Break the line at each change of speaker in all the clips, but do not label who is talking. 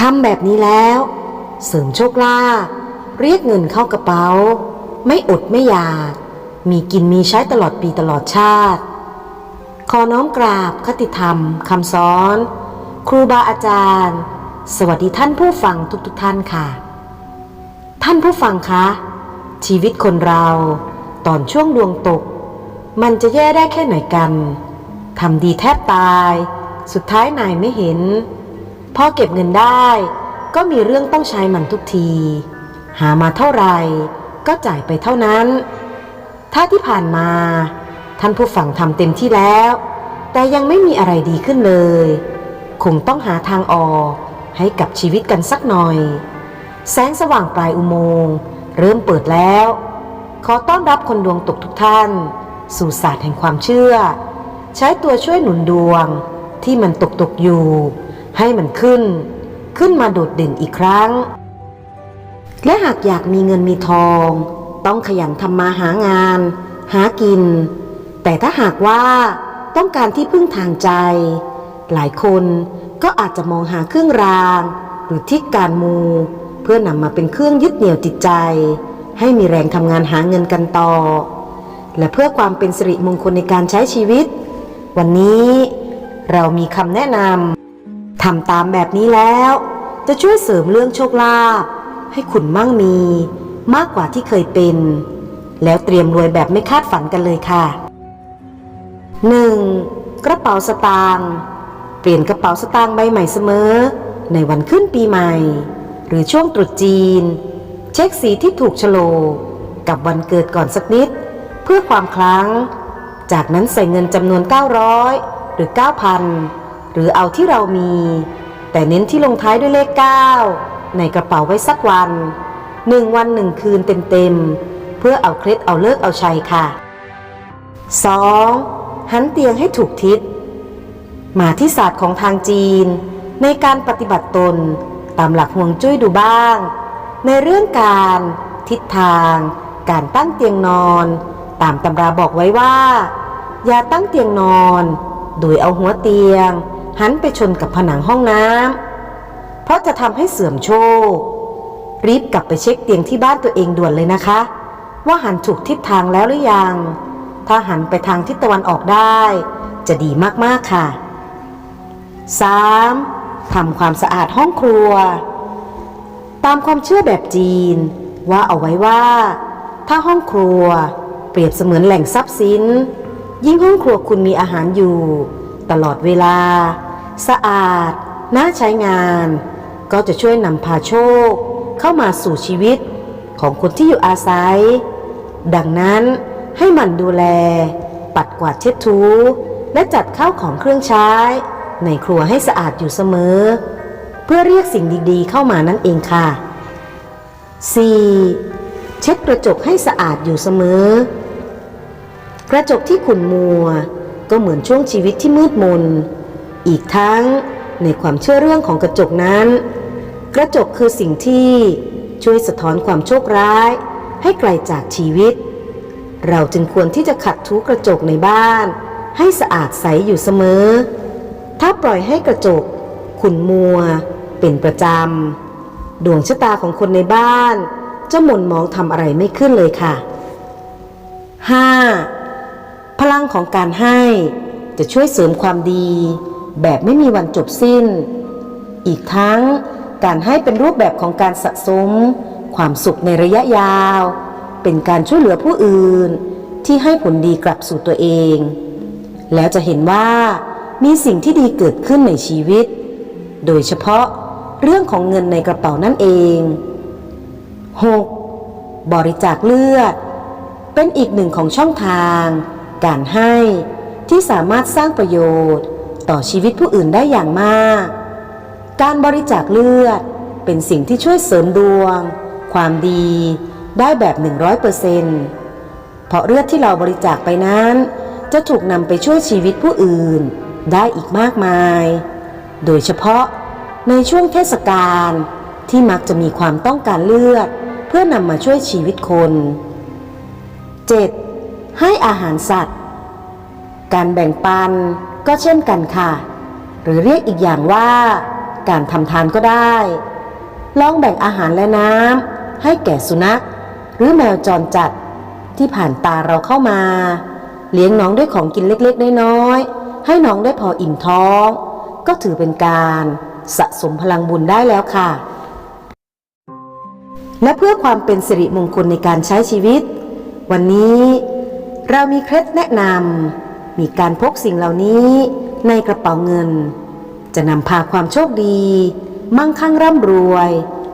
ทำแบบนี้แล้ว เสริมโชคลาภเรียกเงินเข้ากระเป๋า ไม่อดไม่อยาก มีกินมีใช้ตลอดปีตลอดชาติ ขอน้อมกราบคติธรรมคำสอน ครูบาอาจารย์ สวัสดีท่านผู้ฟังทุกๆทท่านค่ะ ท่านผู้ฟังคะ ชีวิตคนเราตอนช่วงดวงตก มันจะแย่ได้แค่ไหนกันทำดีแทบตาย สุดท้ายนายไม่เห็น พอเก็บเงินได้ ก็มีเรื่องต้องใช้มันทุกที หามาเท่าไหร่ก็จ่ายไปเท่านั้น ถ้าที่ผ่านมา ท่านผู้ฟังทำเต็มที่แล้ว แต่ยังไม่มีอะไรดีขึ้นเลย คงต้องหาทางออกให้กับชีวิตกันสักหน่อย แสงสว่างปลายอุโมงค์เริ่มเปิดแล้ว ขอต้อนรับคนดวงตกทุกท่าน สู่ศาสตร์แห่งความเชื่อ ใช้ตัวช่วยหนุนดวงที่มันตกตกอยู่ ให้มันขึ้น ขึ้นมาโดดเด่นอีกครั้ง และหากอยากมีเงินมีทอง ต้องขยันทำมาหางาน หากิน แต่ถ้าหากว่าต้องการที่พึ่งทางใจ หลายคนก็อาจจะมองหาเครื่องราง หรือทิศการมู เพื่อนำมาเป็นเครื่องยึดเหนี่ยวจิตใจ ให้มีแรงทำงานหาเงินกันต่อ และเพื่อความเป็นสิริมงคลในการใช้ชีวิต วันนี้เรามีคำแนะนำ ทำตามแบบนี้แล้ว จะช่วยเสริมเรื่องโชคลาภให้คุณมั่งมีมากกว่าที่เคยเป็น แล้วเตรียมรวยแบบไม่คาดฝันกันเลยค่ะ 1. กระเป๋าสตางค์เปลี่ยนกระเป๋าสตางค์ใบใหม่เสมอ ในวันขึ้นปีใหม่ หรือช่วงตรุษจีน เช็คสีที่ถูกโลกกับวันเกิดก่อนสักนิด เพื่อความคลั้งจากนั้นใส่เงินจำนวน 900 หรือ 9,000 หรือเอาที่เรามี แต่เน้นที่ลงท้ายด้วยเลข 9 ในกระเป๋าไว้สักวันหนึ่งวันหนึ่งคืนเต็มๆ เพื่อเอาเคล็ดเอาเลิกเอาชัยค่ะ 2. หันเตียงให้ถูกทิศ มาที่ศาสตร์ของทางจีน ในการปฏิบัติตนตามหลักห่วงจุ้ยดูบ้าง ในเรื่องการ ทิศทาง การตั้งเตียงนอน ตามตำราบอกไว้ว่า อย่าตั้งเตียงนอน โดยเอาหัวเตียง หันไปชนกับผนังห้องน้ำเพราะจะทำให้เสื่อมโชค รีบกลับไปเช็คเตียงที่บ้านตัวเองด่วนเลยนะคะ ว่าหันถูกทิศทางแล้วหรือยัง ถ้าหันไปทางทิศตะวันออกได้ จะดีมากๆค่ะ 3. ทำความสะอาดห้องครัว ตามความเชื่อแบบจีน ว่าเอาไว้ว่า ถ้าห้องครัว เปรียบเสมือนแหล่งทรัพย์สิน ยิ่งห้องครัวคุณมีอาหารอยู่ ตลอดเวลา สะอาด น่าใช้งาน ก็จะช่วยนำพาโชค เข้ามาสู่ชีวิตของคนที่อยู่อาศัย ดังนั้นให้หมันดูแล ปัดกวาดเช็ดถู และจัดข้าวของเครื่องใช้ ในครัวให้สะอาดอยู่เสมอ เพื่อเรียกสิ่งดีๆ เข้ามานั่นเองค่ะ 4. เช็ดกระจกให้สะอาดอยู่เสมอ กระจกที่ขุ่นมัว ก็เหมือนช่วงชีวิตที่มืดมน อีกทั้งในความเชื่อเรื่องของกระจกนั้น กระจกคือสิ่งที่ช่วยสะท้อนความโชคร้าย ให้ไกลจากชีวิต เราจึงควรที่จะขัดถูกระจกในบ้าน ให้สะอาดใสอยู่เสมอ ถ้าปล่อยให้กระจก ขุ่นมัว เป็นประจำดวงชะตาของคนในบ้านจะหม่นมองทำอะไรไม่ขึ้นเลยค่ะ 5. พลังของการให้จะช่วยเสริมความดี แบบไม่มีวันจบสิ้น อีกทั้งการให้เป็นรูปแบบของการสะสม ความสุขในระยะยาว เป็นการช่วยเหลือผู้อื่น ที่ให้ผลดีกลับสู่ตัวเอง แล้วจะเห็นว่ามีสิ่งที่ดีเกิดขึ้นในชีวิต โดยเฉพาะเรื่องของเงินในกระเป๋านั่นเอง 6. บริจาคเลือด เป็นอีกหนึ่งของช่องทาง การให้ที่สามารถสร้างประโยชน์ ต่อชีวิตผู้อื่นได้อย่างมาก การบริจาคเลือดเป็นสิ่งที่ช่วยเสริมดวง ความดีได้แบบ 100%เเพราะเลือดที่เราบริจาคไปนั้น จะถูกนำไปช่วยชีวิตผู้อื่น ได้อีกมากมาย โดยเฉพาะในช่วงเทศกาลที่มักจะมีความต้องการเลือด เพื่อนำมาช่วยชีวิตคน 7. ให้อาหารสัตว์ การแบ่งปัน ก็เช่นกันค่ะ หรือเรียกอีกอย่างว่า การทำทานก็ได้ ลองแบ่งอาหารและน้ำให้แก่สุนัข หรือแมวจรจัดที่ผ่านตาเราเข้ามา เลี้ยงน้องด้วยของกินเล็กๆน้อยๆให้น้องได้พออิ่มท้อง ก็ถือเป็นการสะสมพลังบุญได้แล้วค่ะ และเพื่อความเป็นสิริมงคลในการใช้ชีวิต วันนี้เรามีเคล็ดแนะนำ มีการพกสิ่งเหล่านี้ในกระเป๋าเงิน จะนำพาความโชคดี มั่งคั่งร่ำรวย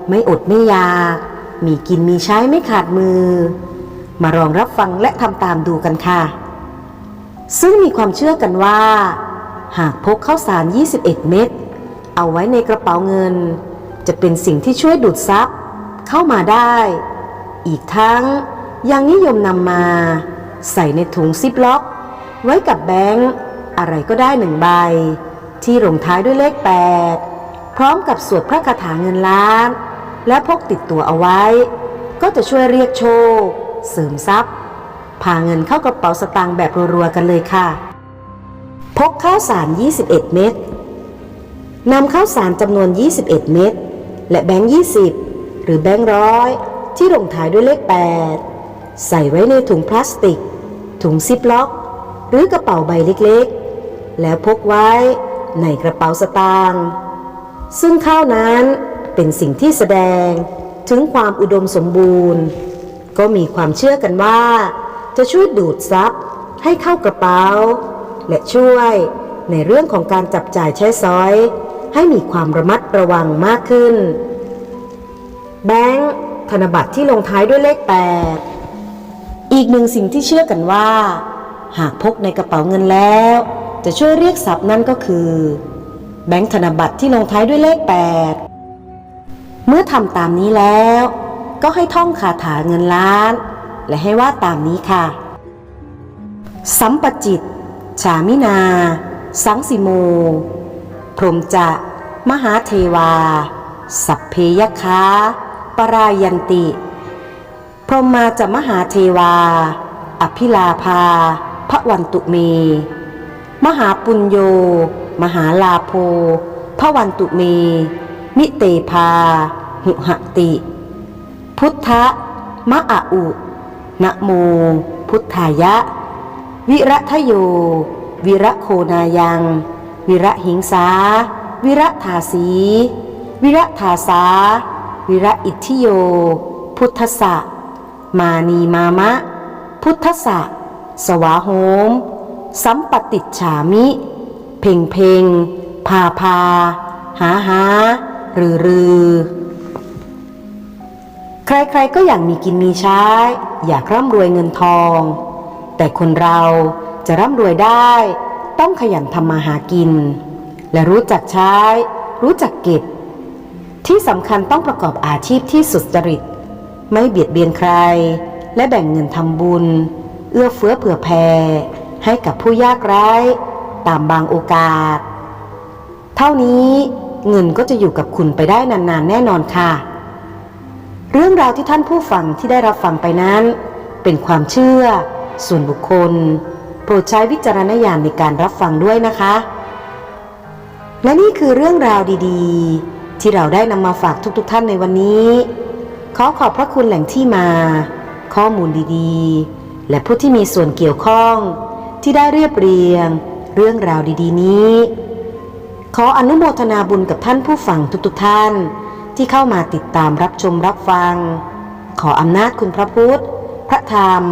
ไม่อดไม่ยาก มีกินมีใช้ไม่ขาดมือ มาลองรับฟังและทำตามดูกันค่ะ ซึ่งมีความเชื่อกันว่า หากพกข้าวสาร 21 เม็ดเอาไว้ในกระเป๋าเงิน จะเป็นสิ่งที่ช่วยดูดซับเข้ามาได้ อีกทั้งยังนิยมนำมา ใส่ในถุงซิปล็อก ไว้กับแบงค์อะไรก็ได้หนึ่งใบ ที่ลงท้ายด้วยเลข 8 พร้อมกับสวดพระคาถาเงินล้าน และพกติดตัวเอาไว้ ก็จะช่วยเรียกโชค เสริมทรัพย์ พาเงินเข้ากระเป๋าสตางค์แบบรัวๆกันเลยค่ะ พกข้าวสาร 21 เม็ดนำข้าวสารจำนวน 21 เม็ดและแบงค์ 20 หรือแบงค์ร้อยที่ลงท้ายด้วยเลข 8 ใส่ไว้ในถุงพลาสติก ถุงซิปล็อก หรือกระเป๋าใบเล็กๆ แล้วพกไว้ในกระเป๋าสตางค์ซึ่งข้าวนั้นเป็นสิ่งที่แสดงถึงความอุดมสมบูรณ์ ก็มีความเชื่อกันว่า จะช่วยดูดซับให้เข้ากระเป๋า และช่วยในเรื่องของการจับจ่ายใช้สอย ให้มีความระมัดระวังมากขึ้น แบงค์ธนบัตรที่ลงท้ายด้วยเลข 8 อีกหนึ่งสิ่งที่เชื่อกันว่า หากพกในกระเป๋าเงินแล้ว จะช่วยเรียกทรัพย์นั่นก็คือ แบงค์ธนบัตรที่ลงท้ายด้วยเลข 8 เมื่อทำตามนี้แล้ว ก็ให้ท่องคาถาเงินล้าน และให้ว่าตามนี้ค่ะ สัมปจิตฉามินา สังสิโม พรหมจะ มหาเทวา สัพเพยคาปรายันติ พรหมมาจะมหาเทวา อภิลาภา พระวันตุเม มหาปุญโย มหาลาโภพระวันตุเม มิเตภาหุหติ พุทธะมะอะอุนะโม พุทธายะ วิระทะโย วิระโคนายัง วิระหิงสา วิระทาสี วิระทาสา วิระอิทธิโย พุทธะมานีมามะ พุทธะ สวาโหมสัมปติฉามิ เพ่งเพ่งพาพา หาหารือรือใครๆก็อยากมีกินมีใช้ อยากร่ำรวยเงินทอง แต่คนเราจะร่ำรวยได้ ต้องขยันทำมาหากิน และรู้จักใช้ รู้จักเก็บ ที่สำคัญต้องประกอบอาชีพที่สุจริต ไม่เบียดเบียนใคร และแบ่งเงินทำบุญ เอื้อเฟื้อเผื่อแผ่ให้กับผู้ยากไร้ตามบางโอกาส เท่านี้เงินก็จะอยู่กับคุณไปได้นานๆ แน่นอนค่ะ เรื่องราวที่ท่านผู้ฟังที่ได้รับฟังไปนั้น เป็นความเชื่อ ส่วนบุคคล โปรดใช้วิจารณญาณในการรับฟังด้วยนะคะ และนี่คือเรื่องราวดีๆ ที่เราได้นำมาฝากทุกๆทท่านในวันนี้ ขอขอบพระคุณแหล่งที่มา ข้อมูลดีๆ และผู้ที่มีส่วนเกี่ยวข้อง ที่ได้เรียบเรียง เรื่องราวดีๆ นี้ ขออนุโมทนาบุญกับท่านผู้ฟังทุกๆท่าน ที่เข้ามาติดตามรับชมรับฟัง ขออำนาจคุณพระพุทธ พระธรรม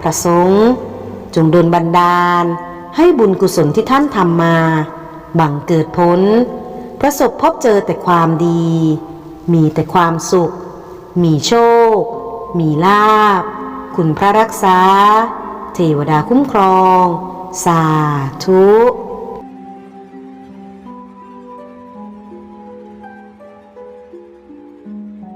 พระสงฆ์จงดลบันดาล ให้บุญกุศลที่ท่านทำมา บังเกิดผลประสบพบเจอแต่ความดี มีแต่ความสุข มีโชค มีลาภ คุณพระรักษา เทวดาคุ้มครอง สาธุ